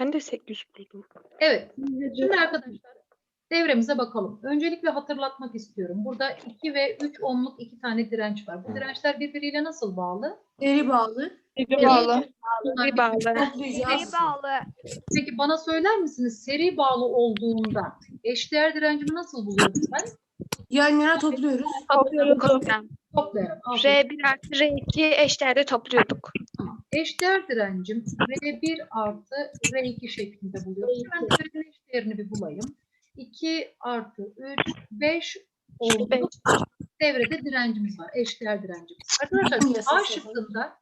Ben de 800 buldum. Evet. Şimdi arkadaşlar devremize bakalım. Öncelikle hatırlatmak istiyorum. Burada 2 ve 3 ohmluk iki tane direnç var. Bu dirençler birbiriyle nasıl bağlı? Veri bağlı. Bir bağlı. Bir bağlı. Toplayacağız. bağlı. Peki bana söyler misiniz seri bağlı olduğunda eşdeğer direncimi nasıl buluyorum ben? Yan yana topluyoruz. Toplayarak. Aferin. R1 artı R2 eşdeğerde topluyorduk. Tamam. Eşdeğer direncim R1 artı R2 şeklinde buluyorum. Ben R'nin eşdeğerini bir bulayım. 2 artı 3, 5 oldu. Devrede direncimiz var. Eşdeğer direncimiz. Arkadaşlar A şıkkında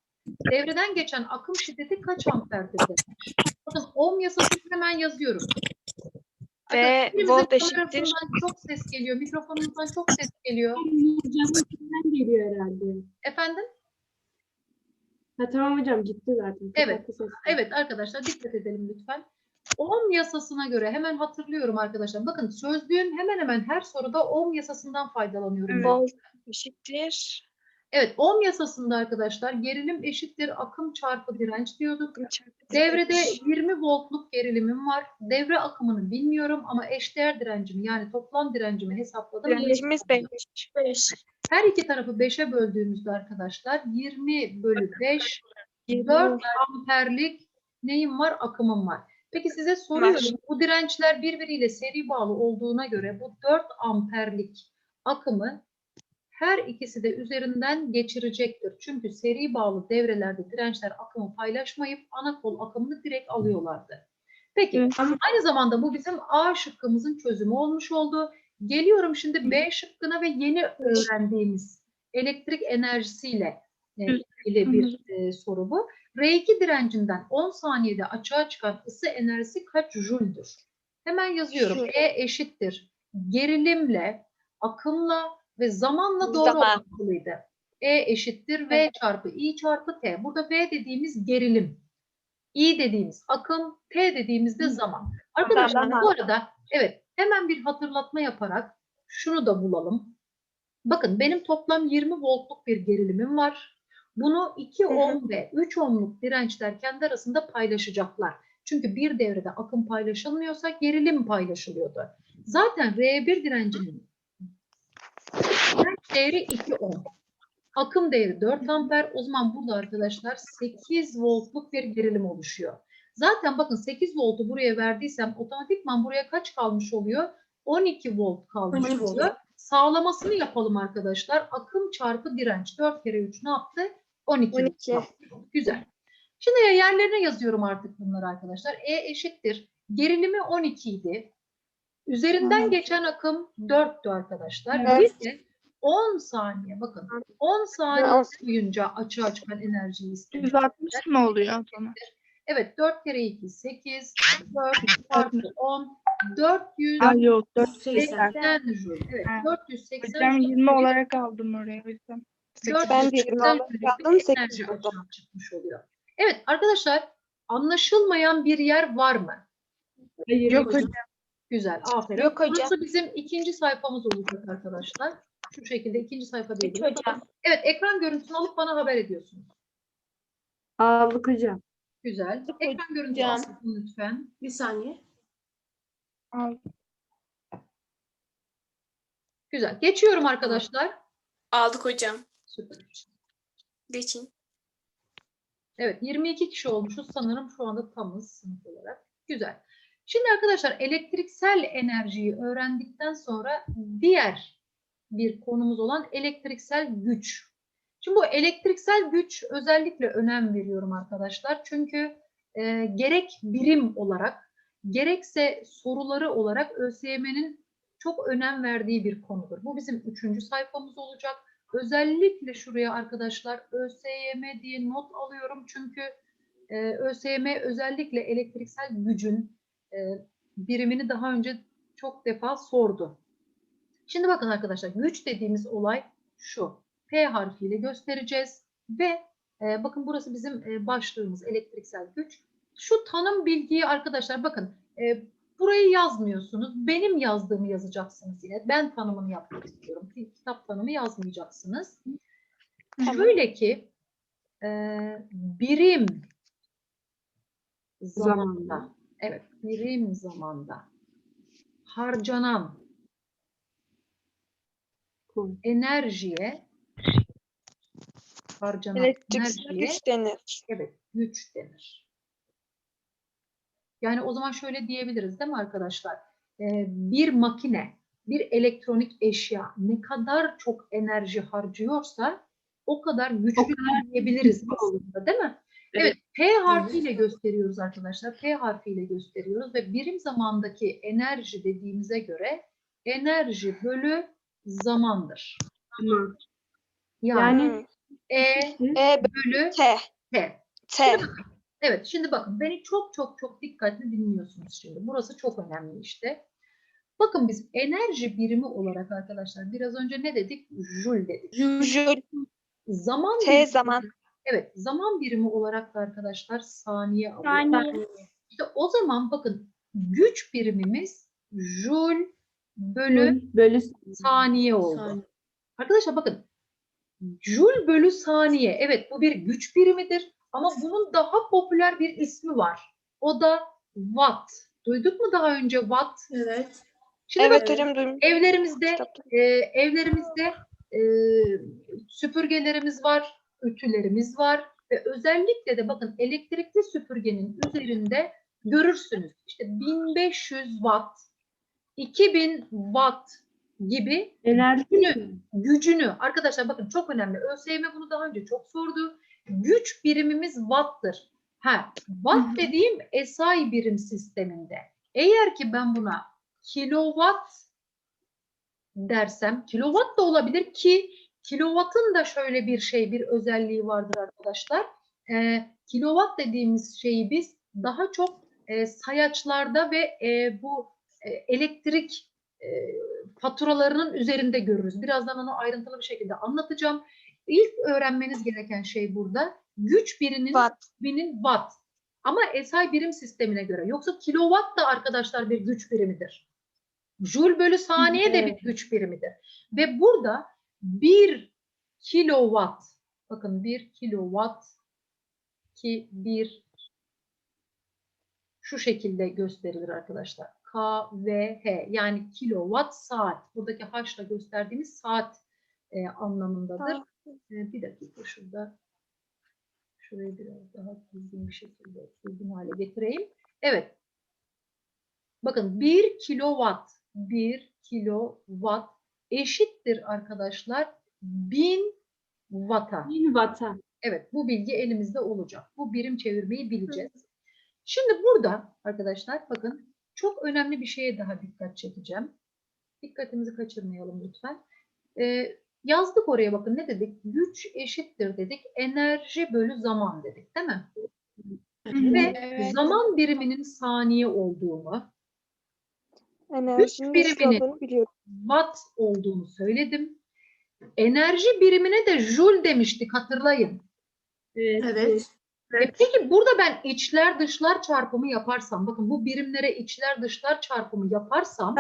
devreden geçen akım şiddeti kaç amperdir demiş. Bakın ohm yasasını hemen yazıyorum. Ve volt eşittir. Çok ses geliyor. Mikrofonunuzdan çok ses geliyor. Hocam içinden geliyor herhalde. Efendim? Ha tamam hocam gitti zaten. Evet. Evet arkadaşlar dikkat edelim lütfen. Ohm yasasına göre hemen hatırlıyorum arkadaşlar. Bakın sözlüğün hemen hemen her soruda ohm yasasından faydalanıyorum. ben. Volt eşittir. Evet ohm yasasında arkadaşlar gerilim eşittir akım çarpı direnç diyorduk. Devrede 20 voltluk gerilimim var. Devre akımını bilmiyorum ama eşdeğer direncimi yani toplam direncimi hesapladım. Direncimiz 5. 5. Her iki tarafı 5'e böldüğümüzde arkadaşlar 20 bölü 5 4 4 amperlik neyim var? Akımım var. Peki size soruyorum. Bu dirençler birbiriyle seri bağlı olduğuna göre bu 4 amperlik akımı her ikisi de üzerinden geçirecektir. Çünkü seri bağlı devrelerde dirençler akımı paylaşmayıp ana kol akımını direkt alıyorlardı. Peki Evet. aynı zamanda bu bizim A şıkkımızın çözümü olmuş oldu. Geliyorum şimdi B şıkkına ve yeni öğrendiğimiz elektrik enerjisiyle e, ilgili bir e, soru bu. R2 direncinden 10 saniyede açığa çıkan ısı enerjisi kaç jüldür? Hemen yazıyorum. Joule. E eşittir. Gerilimle, akımla ve zamanla doğru Zaman. orantılıydı. E eşittir V çarpı I çarpı T. Burada V dediğimiz gerilim. I dediğimiz akım, T dediğimizde zaman. Arkadaşlar bu arada evet hemen bir hatırlatma yaparak şunu da bulalım. Bakın benim toplam 20 voltluk bir gerilimim var. Bunu 2 Hı hı. ohm ve 3 ohmluk dirençler kendi arasında paylaşacaklar. Çünkü bir devrede akım paylaşılmıyorsa gerilim paylaşılıyordu. Zaten R1 direncinin direnç değeri 2 ohm. Akım değeri 4 amper. O zaman burada arkadaşlar 8 voltluk bir gerilim oluşuyor. Zaten bakın 8 voltu buraya verdiysem otomatikman buraya kaç kalmış oluyor? 12 volt kalmış 12. oluyor. Sağlamasını yapalım arkadaşlar. Akım çarpı direnç. 4 kere 3 ne yaptı? 12. 12. yaptı. Güzel. Şimdi yerlerine yazıyorum artık bunları arkadaşlar. E eşittir. Gerilimi 12 idi. Üzerinden geçen akım 4'tü arkadaşlar. Evet. Bir de 10 saniye bakın 10 saniye boyunca açığa çıkan enerjiyi istiyoruz. 160 mı oluyor? Evet 4 kere 2 8 4 çarpı 10 480 Ay yok 80. 480. joule. Evet Ha. 480 Hocam 20 olarak aldım oraya o yüzden. Ben de 20 olarak aldım, çıkmış oluyor. Evet arkadaşlar anlaşılmayan bir yer var mı? Hayır, Yok hocam. Güzel aferin. Yok hocam. Burası bizim ikinci sayfamız olacak arkadaşlar. Şu şekilde ikinci sayfa değil. Evet ekran görüntüsünü alıp bana haber ediyorsunuz. Aldık hocam. Güzel. Ekran görüntüsü hocam. alın lütfen. Bir saniye. Al. Güzel. Geçiyorum arkadaşlar. Aldık hocam. Süper. Geçin. Evet 22 kişi olmuşuz sanırım şu anda tamız sınıf olarak. Güzel. Şimdi arkadaşlar elektriksel enerjiyi öğrendikten sonra diğer bir konumuz olan elektriksel güç. Şimdi bu elektriksel güç özellikle önem veriyorum arkadaşlar. Çünkü e, gerek birim olarak gerekse soruları olarak ÖSYM'nin çok önem verdiği bir konudur. Bu bizim üçüncü sayfamız olacak. Özellikle şuraya arkadaşlar ÖSYM diye not alıyorum çünkü e, ÖSYM özellikle elektriksel gücün e, birimini daha önce çok defa sordu. Şimdi bakın arkadaşlar güç dediğimiz olay şu. P harfiyle göstereceğiz ve e, bakın burası bizim e, başlığımız elektriksel güç. Şu tanım bilgiyi arkadaşlar bakın e, burayı yazmıyorsunuz. Benim yazdığımı yazacaksınız yine. Ben tanımını yapmak istiyorum. Kitap tanımı yazmayacaksınız. Şöyle ki e, birim zamanda Zamanda. Evet, birim zamanda harcanan enerjiye harcanan Elektriksel enerjiye güç denir. evet güç denir. Yani o zaman şöyle diyebiliriz değil mi arkadaşlar? Ee, bir makine, bir elektronik eşya ne kadar çok enerji harcıyorsa o kadar güçlü diyebiliriz olur. aslında değil mi? Evet. Evet, P harfiyle gösteriyoruz arkadaşlar. P harfiyle gösteriyoruz ve birim zamandaki enerji dediğimize göre enerji bölü zamandır. Tamam. Yani. E E bölü T. T. T. Evet, şimdi bakın beni çok çok çok dikkatli dinliyorsunuz şimdi. Burası çok önemli işte. Bakın biz enerji birimi olarak arkadaşlar biraz önce ne dedik? Joule dedik. Jül. Zaman T birimi- zaman. Evet, zaman birimi olarak da arkadaşlar saniye alıyor. Saniye. İşte o zaman bakın güç birimimiz Joule bölü bölü saniye oldu. Saniye. Arkadaşlar bakın Joule bölü saniye evet bu bir güç birimidir ama bunun daha popüler bir ismi var. O da Watt. Duyduk mu daha önce Watt? Evet. Şimdi Evet bakın, hocam duydum. evlerimizde e, evlerimizde e, süpürgelerimiz var, ütülerimiz var ve özellikle de bakın elektrikli süpürgenin üzerinde görürsünüz. İşte 1500 watt, 2000 watt gibi enerji gücünü, gücünü arkadaşlar bakın çok önemli. ÖSYM bunu daha önce çok sordu. Güç birimimiz watt'tır. Ha, watt dediğim SI birim sisteminde. Eğer ki ben buna kilowatt dersem, kilowatt da olabilir ki kilowattın da şöyle bir şey, bir özelliği vardır arkadaşlar. Ee, kilowatt dediğimiz şeyi biz daha çok e, sayaçlarda ve e, bu e, elektrik faturalarının üzerinde görürüz. Birazdan onu ayrıntılı bir şekilde anlatacağım. İlk öğrenmeniz gereken şey burada güç birinin Watt. binin watt. Ama SI birim sistemine göre. Yoksa kilowatt da arkadaşlar bir güç birimidir. Joule bölü saniye de bir güç birimidir. Ve burada 1 kilowatt bakın 1 kilowatt ki 1 şu şekilde gösterilir arkadaşlar. K, V, H yani kilowatt saat. Buradaki H ile gösterdiğimiz saat e, anlamındadır. E, bir dakika şurada şurayı biraz daha düzgün bir şekilde düzgün hale getireyim. Evet. Bakın 1 kilowatt 1 kilowatt eşittir arkadaşlar 1000 watt'a. 1000 watt'a. Evet bu bilgi elimizde olacak. Bu birim çevirmeyi bileceğiz. Şimdi burada arkadaşlar bakın çok önemli bir şeye daha dikkat çekeceğim. Dikkatimizi kaçırmayalım lütfen. Ee, yazdık oraya bakın ne dedik? Güç eşittir dedik. Enerji bölü zaman dedik değil mi? Ve Evet. zaman biriminin saniye olduğunu, Enerjinin biriminin- olduğunu biliyorum. watt olduğunu söyledim. Enerji birimine de joule demiştik hatırlayın. Evet. Evet. E peki burada ben içler dışlar çarpımı yaparsam, bakın bu birimlere içler dışlar çarpımı yaparsam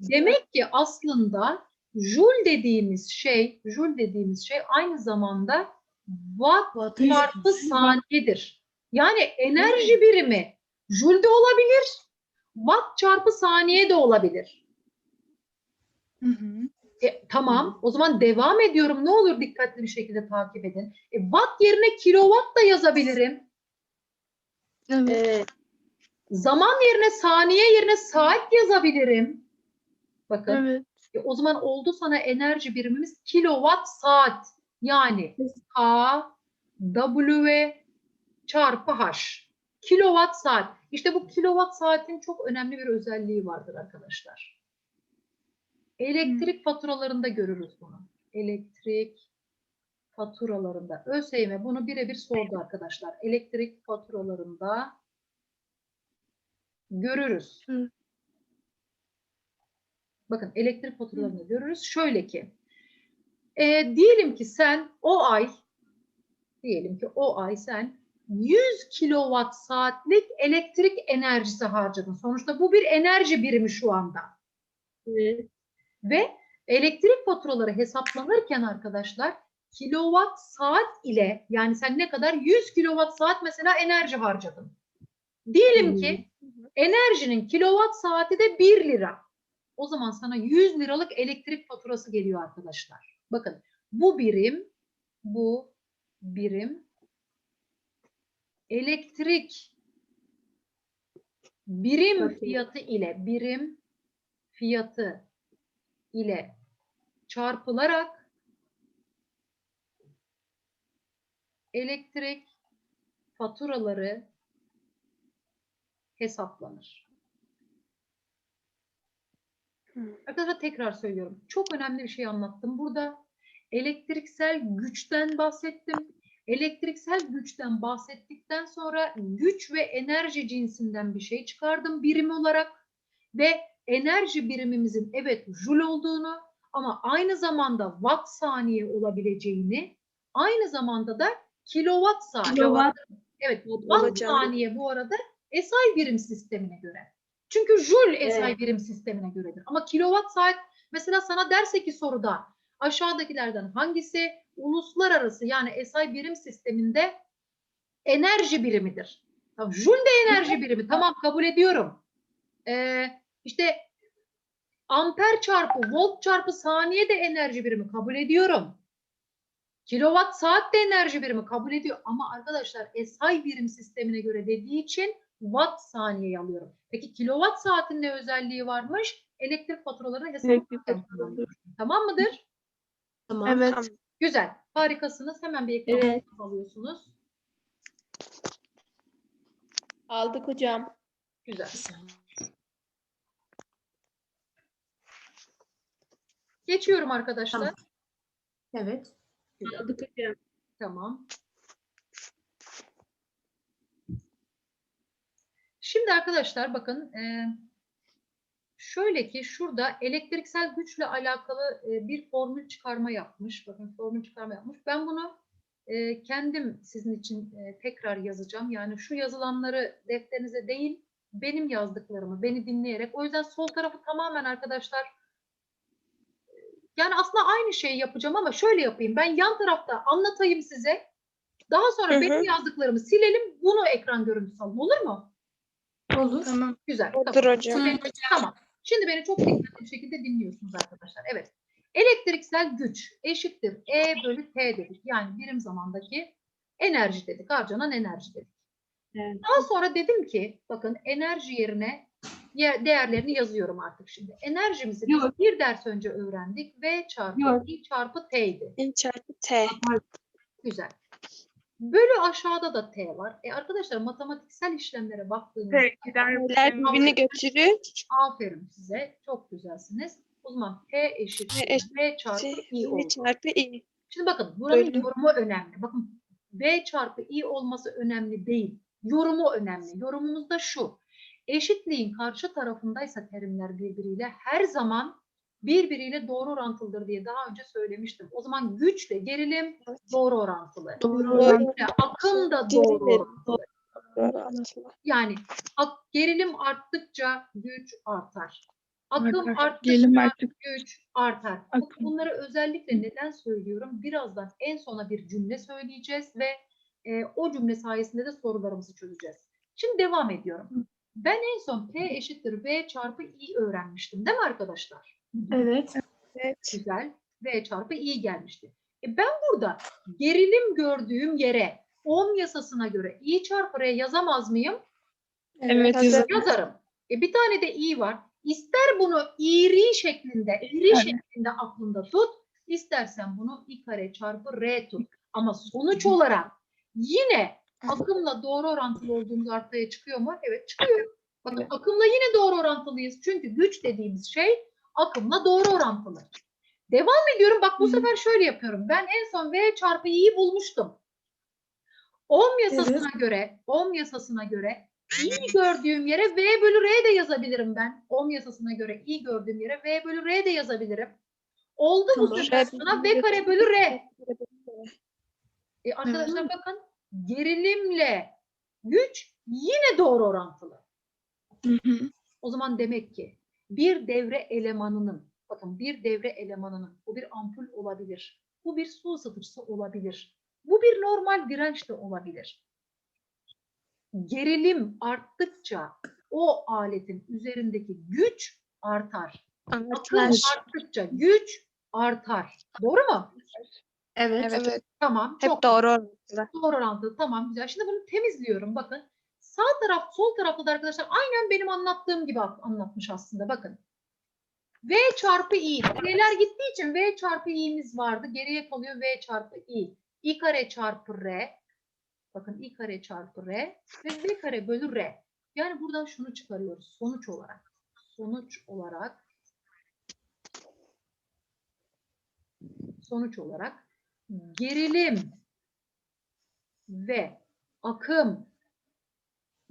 demek ki aslında joule dediğimiz şey, joule dediğimiz şey aynı zamanda watt çarpı saniyedir. Yani enerji birimi joule de olabilir, watt çarpı saniye de olabilir. Hı hı. E, tamam. O zaman devam ediyorum. Ne olur dikkatli bir şekilde takip edin. E, watt yerine kilowatt da yazabilirim. Evet. Evet. Zaman yerine saniye yerine saat yazabilirim. Bakın. Evet. E, o zaman oldu sana enerji birimimiz kilowatt saat. Yani K W çarpı H. Kilowatt saat. İşte bu kilowatt saatin çok önemli bir özelliği vardır arkadaşlar. Elektrik faturalarında görürüz bunu. Elektrik faturalarında. ÖSYM bunu birebir sordu arkadaşlar. Elektrik faturalarında görürüz. Hı. Bakın elektrik faturalarında görürüz. Şöyle ki e, diyelim ki sen o ay diyelim ki o ay sen 100 kilowatt saatlik elektrik enerjisi harcadın. Sonuçta bu bir enerji birimi şu anda. Evet. Ve elektrik faturaları hesaplanırken arkadaşlar kilowatt saat ile yani sen ne kadar 100 kilowatt saat mesela enerji harcadın. Diyelim ki Enerjinin kilowatt saati de 1 lira. O zaman sana 100 liralık elektrik faturası geliyor arkadaşlar. Bakın bu birim, bu birim elektrik birim fiyatı ile birim fiyatı ile çarpılarak elektrik faturaları hesaplanır. Arkadaşlar tekrar söylüyorum. Çok önemli bir şey anlattım. Burada elektriksel güçten bahsettim. Elektriksel güçten bahsettikten sonra güç ve enerji cinsinden bir şey çıkardım birim olarak ve enerji birimimizin evet joule olduğunu ama aynı zamanda watt saniye olabileceğini aynı zamanda da kilowatt saat. Kilowatt. Evet, watt saniye bu arada SI birim sistemine göre. Çünkü joule SI Evet. birim sistemine göredir. Ama kilowatt saat mesela sana derse ki soruda aşağıdakilerden hangisi uluslararası yani SI birim sisteminde enerji birimidir? Tamam, joule de enerji birimi. Tamam kabul ediyorum. Ee, işte amper çarpı volt çarpı saniye de enerji birimi kabul ediyorum. Kilowatt saat de enerji birimi kabul ediyor ama arkadaşlar SI birim sistemine göre dediği için watt saniye alıyorum. Peki kilowatt saatin ne özelliği varmış? Elektrik faturalarını hesaplarken Tamam mıdır? Tamam. Evet. Güzel. Harikasınız. Hemen bir ekran Evet. alıyorsunuz. Aldık hocam. Güzel. Geçiyorum arkadaşlar. Tamam. Evet. Güzel. Aldık hocam. Tamam. Şimdi arkadaşlar bakın e, şöyle ki şurada elektriksel güçle alakalı e, bir formül çıkarma yapmış. Bakın formül çıkarma yapmış. Ben bunu e, kendim sizin için e, tekrar yazacağım. Yani şu yazılanları defterinize değil benim yazdıklarımı beni dinleyerek. O yüzden sol tarafı tamamen arkadaşlar yani aslında aynı şeyi yapacağım ama şöyle yapayım. Ben yan tarafta anlatayım size. Daha sonra Hı hı. benim yazdıklarımı silelim. Bunu ekran görüntüsü alalım. Olur mu? Olur. Tamam. Güzel. Olur tamam. hocam. Şimdi beni- tamam. Şimdi beni çok dikkatli bir şekilde dinliyorsunuz arkadaşlar. Evet. Elektriksel güç eşittir E bölü T dedik. Yani birim zamandaki enerji dedik. Harcanan enerji dedik. Evet. Daha sonra dedim ki bakın enerji yerine ye- değerlerini yazıyorum artık şimdi. Enerjimizi biz Yok. bir ders önce öğrendik. V çarpı Yok. I çarpı T'ydi. N çarpı T. Güzel. Bölü aşağıda da T var. E arkadaşlar matematiksel işlemlere baktığınızda T'ler birbirini götürür. Aferin size. Çok güzelsiniz. O zaman P eşittir P eşittir V çarpı I oldu. Çarpı I. Şimdi bakın buranın Bölü. yorumu önemli. Bakın V çarpı I olması önemli değil. Yorumu önemli. Yorumunuz da şu. Eşitliğin karşı tarafındaysa terimler birbiriyle her zaman birbiriyle doğru orantılıdır diye daha önce söylemiştim. O zaman güçle gerilim doğru orantılı. Doğru. Güçle akım da doğru orantılı. orantılı. Yani ak- gerilim arttıkça güç artar. Akım Artar. arttıkça artık. güç artar. Bu- Akım. Bunları özellikle neden söylüyorum? Birazdan en sona bir cümle söyleyeceğiz ve e, o cümle sayesinde de sorularımızı çözeceğiz. Şimdi devam ediyorum. Ben en son P eşittir V çarpı I öğrenmiştim değil mi arkadaşlar? Evet. Evet. Güzel. V çarpı I gelmişti. E ben burada gerilim gördüğüm yere ohm yasasına göre I çarpı R yazamaz mıyım? Evet yazalım. yazarım. E bir tane de i var. İster bunu iri şeklinde, iri Evet. şeklinde aklında tut. istersen bunu i kare çarpı r tut. Ama sonuç olarak yine akımla doğru orantılı olduğumuz ortaya çıkıyor mu? Evet çıkıyor. Bakın akımla yine doğru orantılıyız. Çünkü güç dediğimiz şey akımla doğru orantılı. Devam ediyorum. Bak bu Hı. sefer şöyle yapıyorum. Ben en son V çarpı i'yi bulmuştum. Ohm yasasına göre, ohm yasasına göre i gördüğüm yere V bölü R de yazabilirim ben. Ohm yasasına göre i gördüğüm yere V bölü R de yazabilirim. Oldu bu Tamam. sefer R sana V kare bölü R. E arkadaşlar bakın gerilimle güç yine doğru orantılı. Hı hı. O zaman demek ki bir devre elemanının, bakın bir devre elemanının, bu bir ampul olabilir, bu bir su ısıtıcısı olabilir, bu bir normal direnç de olabilir. Gerilim arttıkça o aletin üzerindeki güç artar. Akım arttıkça güç artar. Doğru mu? Evet. Evet. Tamam. Hep çok doğru orantılı. Doğru orantılı. Tamam güzel. Şimdi bunu temizliyorum. Bakın. Sağ taraf, sol tarafta da arkadaşlar aynen benim anlattığım gibi anlatmış aslında. Bakın. V çarpı I. V'ler gittiği için V çarpı i'miz vardı. Geriye kalıyor V çarpı I. I kare çarpı R. Bakın I kare çarpı R. Ve V kare bölü R. Yani buradan şunu çıkarıyoruz. Sonuç olarak. Sonuç olarak. Sonuç olarak gerilim ve akım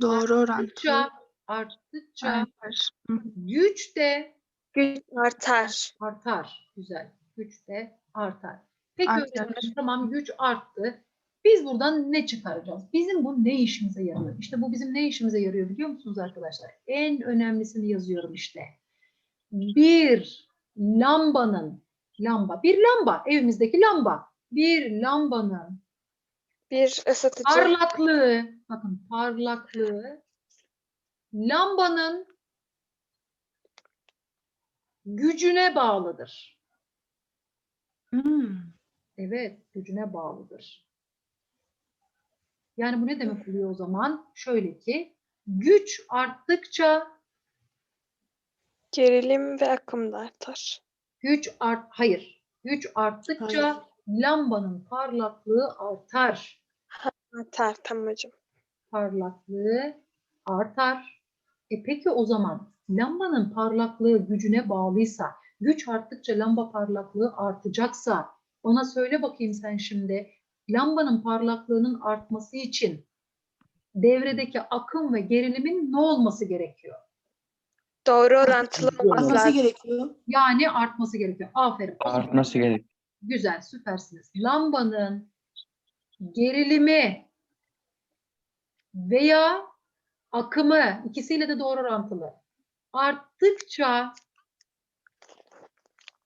Doğru orantılı. arttıkça arttıkça Artar. Güç de Güç artar. artar. Güzel. Güç de artar. Peki öğretmenim tamam güç arttı. Biz buradan ne çıkaracağız? Bizim bu ne işimize yarıyor? İşte bu bizim ne işimize yarıyor biliyor musunuz arkadaşlar? En önemlisini yazıyorum işte. Bir lambanın lamba, bir lamba, evimizdeki lamba. Bir lambanın Bir ısıtıcı. parlaklığı, bakın parlaklığı lambanın gücüne bağlıdır. Hmm. Evet, gücüne bağlıdır. Yani bu ne demek oluyor o zaman? Şöyle ki, güç arttıkça Gerilim ve akım da artar. güç art hayır. Güç arttıkça Hayır. Lambanın parlaklığı artar. Artar tamam hocam. parlaklığı artar. E peki o zaman lambanın parlaklığı gücüne bağlıysa, güç arttıkça lamba parlaklığı artacaksa, bana söyle bakayım sen şimdi, lambanın parlaklığının artması için devredeki akım ve gerilimin ne olması gerekiyor? Doğru orantılı olması gerekiyor. Yani artması gerekiyor. Aferin. Artması gerek. Güzel, süpersiniz. Lambanın gerilimi veya akımı ikisiyle de doğru orantılı. Arttıkça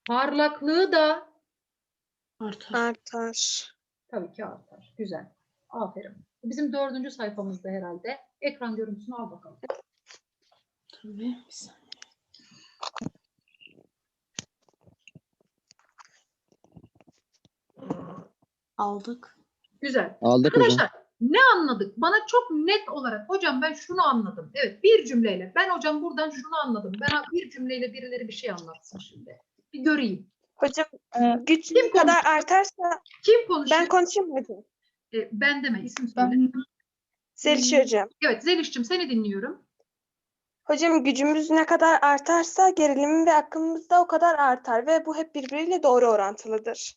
parlaklığı da Artar. Artar. tabii ki artar. Güzel. Aferin. Bizim dördüncü sayfamızda herhalde. Ekran görüntüsünü al bakalım. Tabii. Bir saniye. Aldık. Güzel. Aldık hocam. Arkadaşlar ne anladık? Bana çok net olarak hocam ben şunu anladım. Evet bir cümleyle. Ben hocam buradan şunu anladım. Ben bir cümleyle birileri bir şey anlatsın şimdi. Bir göreyim. Hocam Ee, güç Kim ne kadar artarsa Kim konuşuyor? ben konuşayım hocam? E, ben deme isim söyle. Ben Zeliş hocam. Evet Zeliş'cim seni dinliyorum. Hocam gücümüz ne kadar artarsa gerilimim ve akımımız da o kadar artar ve bu hep birbiriyle doğru orantılıdır.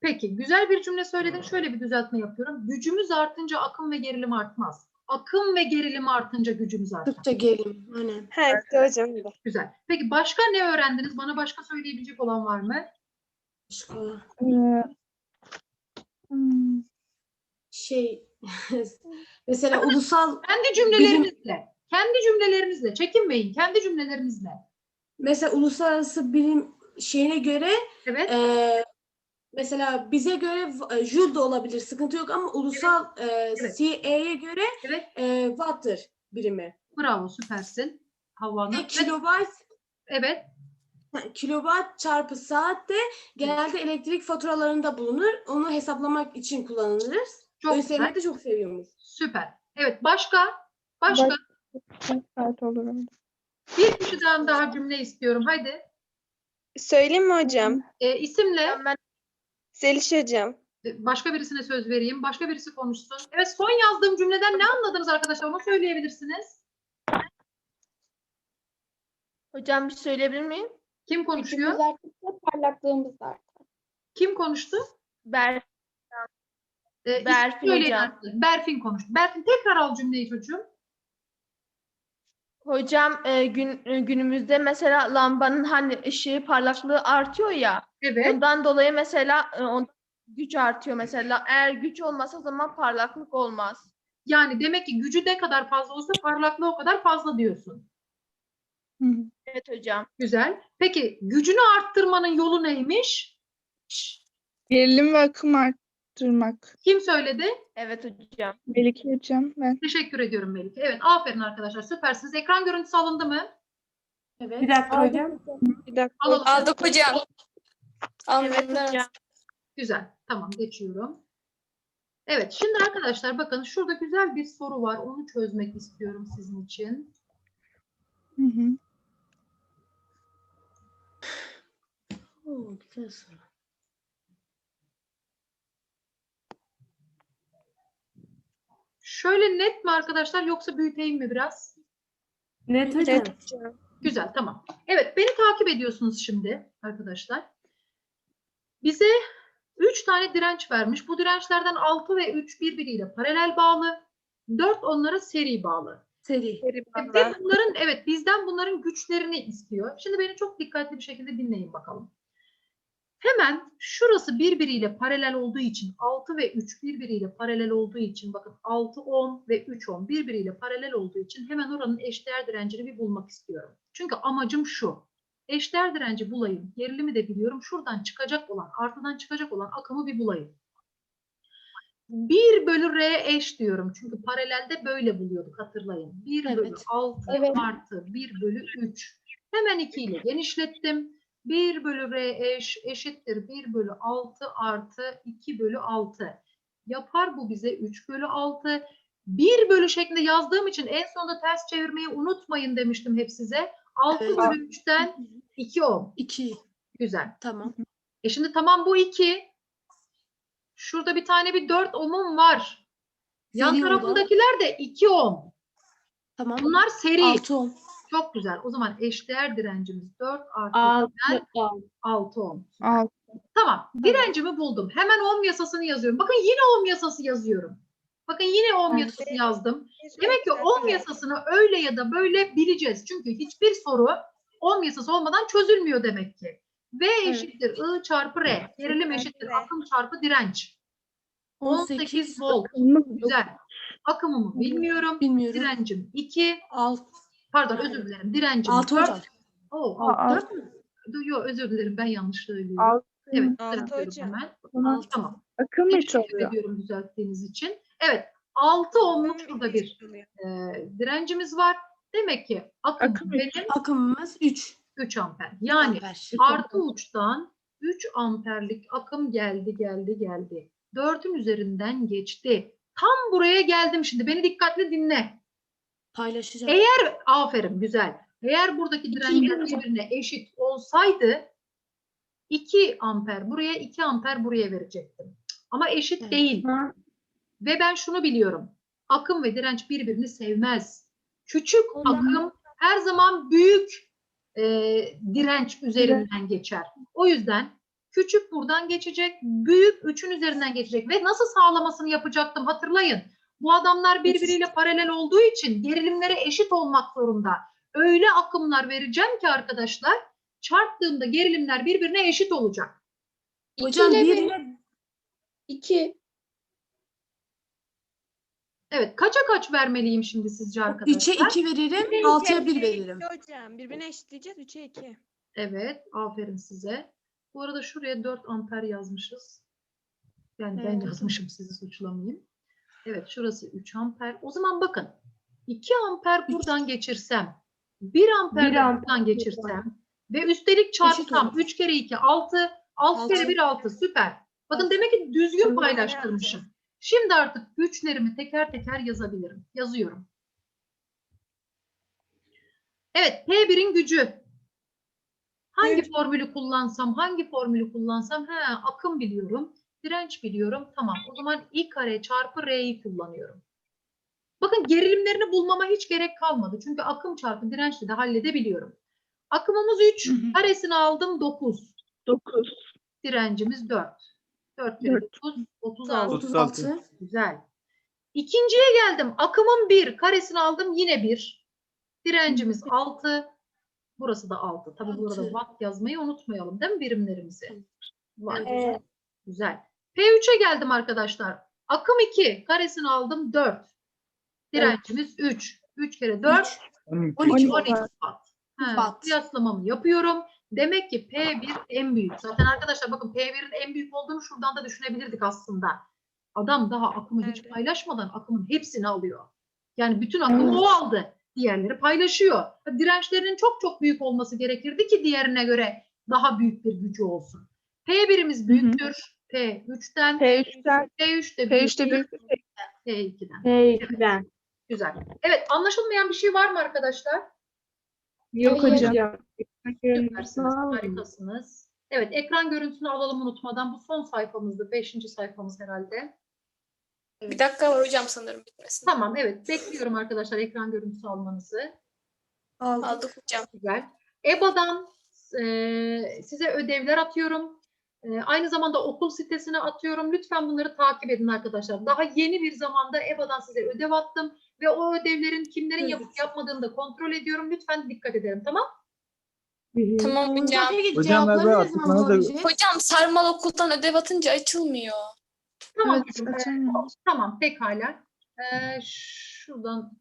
Peki güzel bir cümle söyledin. Şöyle bir düzeltme yapıyorum. Gücümüz artınca akım ve gerilim artmaz. Akım ve gerilim artınca gücümüz artar. Arttıkça gerilim. Aynen. He işte hocam. Güzel. Peki başka ne öğrendiniz? Bana başka söyleyebilecek olan var mı? Başka Ee, hmm, şey mesela ulusal Kendi cümlelerinizle. Kendi cümlelerinizle. Çekinmeyin. Kendi cümlelerinizle. mesela uluslararası bilim şeyine göre Evet. Ee, mesela bize göre e, joule da olabilir, sıkıntı yok ama ulusal e, Evet. CA'ye göre Evet. e, watt'tır birimi. Bravo. Süpersin. Havva Hanım. Ve Evet. kilowatt, Evet. ha, kilowatt çarpı saat de genelde elektrik faturalarında bulunur. Onu hesaplamak için kullanılır. Çok güzel. de çok seviyormuş. Süper. Evet. Başka? Başka? Baş- kaç saat olur öyle? Bir kişiden daha cümle istiyorum. Haydi. Söyleyeyim mi hocam? E, isimle Zeliş e, başka birisine söz vereyim. Başka birisi konuşsun. Evet son yazdığım cümleden ne anladınız arkadaşlar? Onu söyleyebilirsiniz. Hocam bir söyleyebilir miyim? Kim konuşuyor? arttıkça parlaklığımız artar. Kim konuştu? Ber E, isim Berfin hocam. artık. Berfin konuştu. Berfin tekrar al cümleyi çocuğum. Hocam e, gün, e, günümüzde mesela lambanın hani ışığı parlaklığı artıyor ya. Evet. Ondan dolayı mesela e, on, güç artıyor mesela. Eğer güç olmasa o zaman parlaklık olmaz. Yani demek ki gücü ne kadar fazla olsa parlaklığı o kadar fazla diyorsun. Evet hocam. Güzel. Peki gücünü arttırmanın yolu neymiş? Gerilim ve akım art Arttırmak. Kim söyledi? Evet hocam. Melike hocam ben. Teşekkür ediyorum Melike. Evet aferin arkadaşlar süpersiniz. Ekran görüntüsü alındı mı? Evet. Bir dakika hocam. Bir dakika. Alalım. Aldık hocam. Evet Aldık. hocam. Güzel. Tamam geçiyorum. Evet şimdi arkadaşlar bakın şurada güzel bir soru var. Onu çözmek istiyorum sizin için. Hı hı. Oo, güzel soru. Şöyle net mi arkadaşlar yoksa büyüteyim mi biraz? Net hocam. Evet hocam. Güzel, tamam. Evet, beni takip ediyorsunuz şimdi arkadaşlar. Bize 3 tane direnç vermiş. Bu dirençlerden 6 ve 3 birbiriyle paralel bağlı. 4 onlara seri bağlı. Seri. Geri bağla. Ve bunların evet bizden bunların güçlerini istiyor. Şimdi beni çok dikkatli bir şekilde dinleyin bakalım. Hemen şurası birbiriyle paralel olduğu için 6 ve 3 birbiriyle paralel olduğu için bakın 6 ohm ve 3 ohm birbiriyle paralel olduğu için hemen oranın eşdeğer direncini bir bulmak istiyorum. Çünkü amacım şu. Eşdeğer direnci bulayım. Gerilimi de biliyorum. Şuradan çıkacak olan, artıdan çıkacak olan akımı bir bulayım. 1 bölü R eş diyorum. Çünkü paralelde böyle buluyorduk hatırlayın. 1 bölü Evet. 6 Evet. artı 1 bölü 3. Hemen 2 ile genişlettim. 1 bölü R eş eşittir 1 bölü 6 artı 2 bölü 6. Yapar bu bize 3 bölü 6. 1 bölü şeklinde yazdığım için en sonunda ters çevirmeyi unutmayın demiştim hep size. 6 Evet. bölü 3'ten 2 ohm. 2. Güzel. Tamam. E şimdi tamam bu 2. Şurada bir tane bir 4 ohmum var. Yan Seri o da. tarafındakiler de 2 ohm. Tamam. Bunlar seri. 6 ohm. Çok güzel. O zaman eşdeğer direncimiz 4 artı 6. 6 ohm. Al. Tamam. Direncimi buldum. Hemen ohm yasasını yazıyorum. Bakın yine ohm yasası yazıyorum. Bakın yine ohm yasası yazdım. Demek ki ohm yasasını öyle ya da böyle bileceğiz. Çünkü hiçbir soru ohm yasası olmadan çözülmüyor demek ki. V eşittir I çarpı R. Gerilim eşittir akım çarpı direnç. 18 18. volt. Güzel. Akımımı bilmiyorum. Bilmiyorum. Direncim 2. 6. Pardon özür dilerim. Direncim 6 4. hocam. Oo, Aa, 4 mü? Yok özür dilerim ben yanlış söylüyorum. Altı. Evet Altı düzeltiyorum hocam. hemen. Tamam. Tamam. Akım mı Teşekkür oluyor? ediyorum düzelttiğiniz için. Evet 6 ohmluk şurada bir e, direncimiz var. Demek ki akım Akım benim Akımımız 3. 3 amper. Yani amper. artı uçtan 3 amperlik akım geldi geldi geldi. 4'ün üzerinden geçti. Tam buraya geldim şimdi. Beni dikkatli dinle. Paylaşacağım. Eğer aferin güzel. Eğer buradaki direncler birbirine eşit olsaydı 2 amper buraya 2 amper buraya verecektim. Ama eşit Evet. değil. Ha. Ve ben şunu biliyorum. Akım ve direnç birbirini sevmez. Küçük akım her zaman büyük e, direnç üzerinden geçer. O yüzden küçük buradan geçecek, büyük üçün üzerinden geçecek. Ve nasıl sağlamasını yapacaktım hatırlayın. Bu adamlar birbiriyle paralel olduğu için gerilimlere eşit olmak zorunda. Öyle akımlar vereceğim ki arkadaşlar çarptığımda gerilimler birbirine eşit olacak. Hocam ile 1 bir- ile 2. Evet kaça kaç vermeliyim şimdi sizce arkadaşlar? 3'e 2 veririm, 6'ya 1 veririm. Hocam birbirine eşitleyeceğiz 3'e 2. Evet, aferin size. Bu arada şuraya 4 amper yazmışız. Yani ben Evet, hocam. yazmışım, sizi suçlamayayım. Evet, şurası 3 amper. O zaman bakın, 2 amper buradan geçirsem, 1 amper buradan geçirsem ve üstelik çarpsam olur. 3 kere 2, 6, 6 kere Altı. 1, 6. Süper. Bakın demek ki düzgün paylaştırmışım. Şimdi artık güçlerimi teker teker yazabilirim. Yazıyorum. Evet, P1'in gücü. Hangi formülü kullansam, hangi formülü kullansam? He, akım biliyorum, direnç biliyorum. Tamam, o zaman I kare çarpı R'yi kullanıyorum. Bakın gerilimlerini bulmama hiç gerek kalmadı. Çünkü akım çarpı dirençle de halledebiliyorum. Akımımız 3, Hı hı. karesini aldım 9. 9. Direncimiz 4. 4 kere Dört. 9, 36. 36. Güzel. İkinciye geldim. Akımın 1. Karesini aldım yine 1. Direncimiz 6. Burası da 6. Tabii burada watt yazmayı unutmayalım değil mi birimlerimizi? Evet. Güzel. P3'e geldim arkadaşlar. Akım 2. Karesini aldım 4. Direncimiz 3. 3 kere 4. 12. 12 watt. Ha, Watt. Kıyaslamamı yapıyorum. Demek ki P1 en büyük. Zaten arkadaşlar bakın P1'in en büyük olduğunu şuradan da düşünebilirdik aslında. Adam daha akımı hiç Evet. paylaşmadan akımın hepsini alıyor. Yani bütün akımı o aldı. Diğerleri paylaşıyor. Dirençlerinin çok çok büyük olması gerekirdi ki diğerine göre daha büyük bir gücü olsun. P1'imiz büyüktür. P3'ten. P3'ten P3 de P3 de büyük. P2'den. P2'den. Güzel. Evet anlaşılmayan bir şey var mı arkadaşlar? Yok Hayır. hocam. Süpersiniz, harikasınız. Evet, ekran görüntüsünü alalım unutmadan. Bu son sayfamızdı, beşinci sayfamız herhalde. Bir dakika var hocam sanırım bitmesin. Tamam, evet. Bekliyorum arkadaşlar ekran görüntüsü almanızı. Aldık hocam. Güzel. EBA'dan eee, size ödevler atıyorum. Aynı zamanda okul sitesine atıyorum. Lütfen bunları takip edin arkadaşlar. Daha yeni bir zamanda EBA'dan size ödev attım ve o ödevlerin kimlerin yapıp Evet. yapmadığını da kontrol ediyorum. Lütfen dikkat edelim, tamam? Tamam hocam. Hocam, da- bulabiliriz? Hocam sarmal okuldan ödev atınca açılmıyor. Tamam. Evet, tamam, pekala. Eee, şuradan